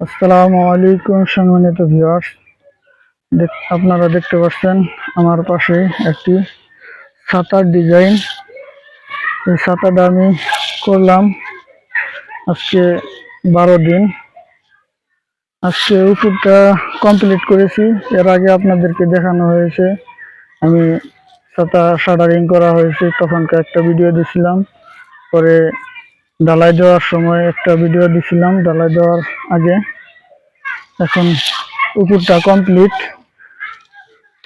আসসালামু আলাইকুম সম্মানিত ভিউয়ার্স। আপনারা দেখতে পাচ্ছেন আমার পাশে একটি ছাতার ডিজাইন। এই ছাতাটা আমি করলাম আজকে বারো দিন। আজকে উপরটা কমপ্লিট করেছি। এর আগে আপনাদেরকে দেখানো হয়েছে। আমি ছাতা শাটারিং করা হয়েছে। তখনকার একটা ভিডিও দিছিলাম। পরে ঢালাই দেওয়ার সময় একটা ভিডিও দিছিলাম ঢালাই দেওয়ার আগে। এখন উপরটা কমপ্লিট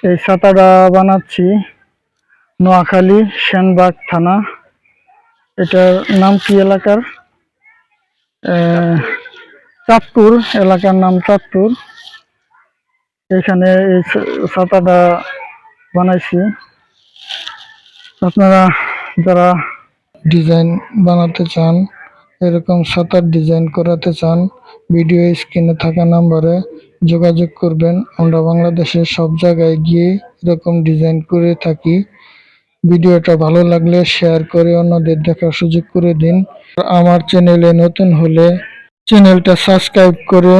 এই ছাতাটা বানাচ্ছি নোয়াখালী সেনবাগ থানা। এটার নাম কি এলাকার? চাঁদপুর, এলাকার নাম চাঁদপুর। এখানে এই ছাতাটা বানাইছি। আপনারা যারা ডিজাইন বানাতে চান, এরকম ছাতার ডিজাইন করাতে চান, ভিডিও স্ক্রিনে থাকা নাম্বারে যোগাযোগ করবেন। আমরা বাংলাদেশের সব জায়গায় গিয়ে এরকম ডিজাইন করে থাকি। ভিডিওটা ভালো লাগলে শেয়ার করে অন্যদের দেখার সুযোগ করে দিন। আমার চ্যানেলে নতুন হলে চ্যানেলটা সাবস্ক্রাইব করে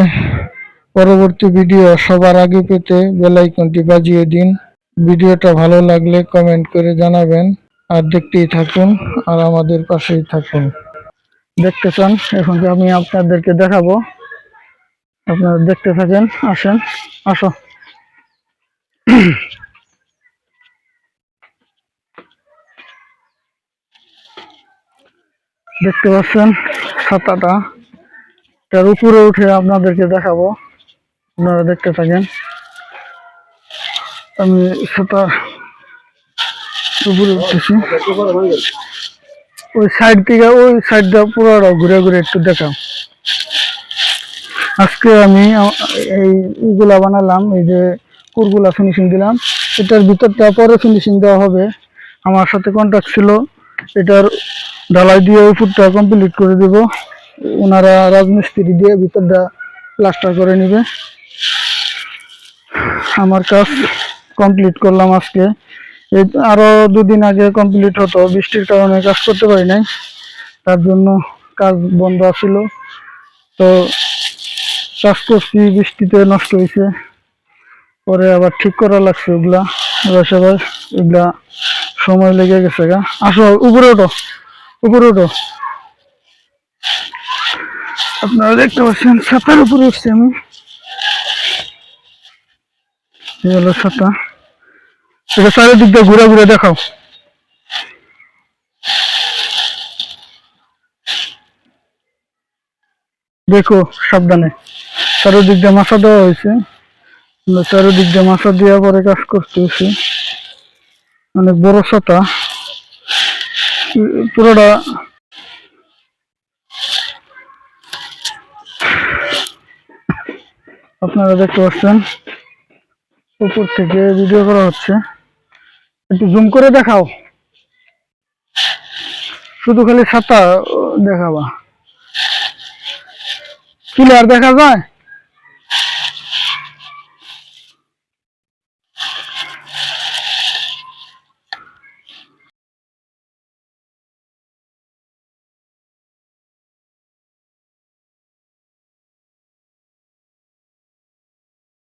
পরবর্তী ভিডিও সবার আগে পেতে বেল আইকনটি বাজিয়ে দিন। ভিডিওটা ভালো লাগলে কমেন্ট করে জানাবেন। আর দেখতেই থাকুন, আর আমাদের পাশেই থাকুন। দেখতে চান, এখন আমি আপনাদেরকে দেখাবো। আপনারা দেখতে থাকেন, আসেন, আসো। দেখতে পাচ্ছেন, ছাতাটা। তার উপরে উঠে আপনাদেরকে দেখাবো। আপনারা দেখতে থাকেন। আমি ছাতা উপরে উঠতেছি। ওই সাইড থেকে ওই সাইডটা পুরোটা ঘুরে ঘুরে একটু দেখাও। আজকে আমি এই ইগুলা বানালাম, এই যে কুরগুলা ফিনিশিং দিলাম। এটার ভিতরটা পরে ফিনিশিং দেওয়া হবে। আমার সাথে কন্ট্যাক্ট ছিল। এটার ঢালাই দিয়ে উপরটা কমপ্লিট করে দেব। ওনারা রাজমিস্ত্রি দিয়ে ভিতরটা প্লাস্টার করে নেবে। আমার কাজ কমপ্লিট করলাম আজকে। আরও দুদিন আগে কমপ্লিট হতো, বৃষ্টির কারণে কাজ করতে পারি নাই। তার জন্য কাজ বন্ধ ছিল তো কাজ করছি, বৃষ্টিতে নষ্ট হয়েছে পরে আবার ঠিক করা লাগছে ওগুলা এবার সবাই এগুলা সময় লেগে গেছে গা। আসো, উপরে ওঠো উপরে ওঠো। আপনারা দেখতে পাচ্ছেন, ছাতার উপরে উঠছি আমি। হলো ছাতা। এটা চারিদিক দিয়ে ঘুরে ঘুরে দেখাও। দেখো, সাবধানে। চারিদিক দিয়ে মাছা দেওয়া হয়েছে। চারিদিক দিয়ে মাছা দেওয়া পরে কাজ করতেছি অনেক বড় ছাতা। পুরোটা আপনারা দেখতে পাচ্ছেন। উপর থেকে ভিডিও করা হচ্ছে। একটু জুম করে দেখাও। শুধু খালি ছাতা দেখাবা। ক্লিয়ার দেখা যায়?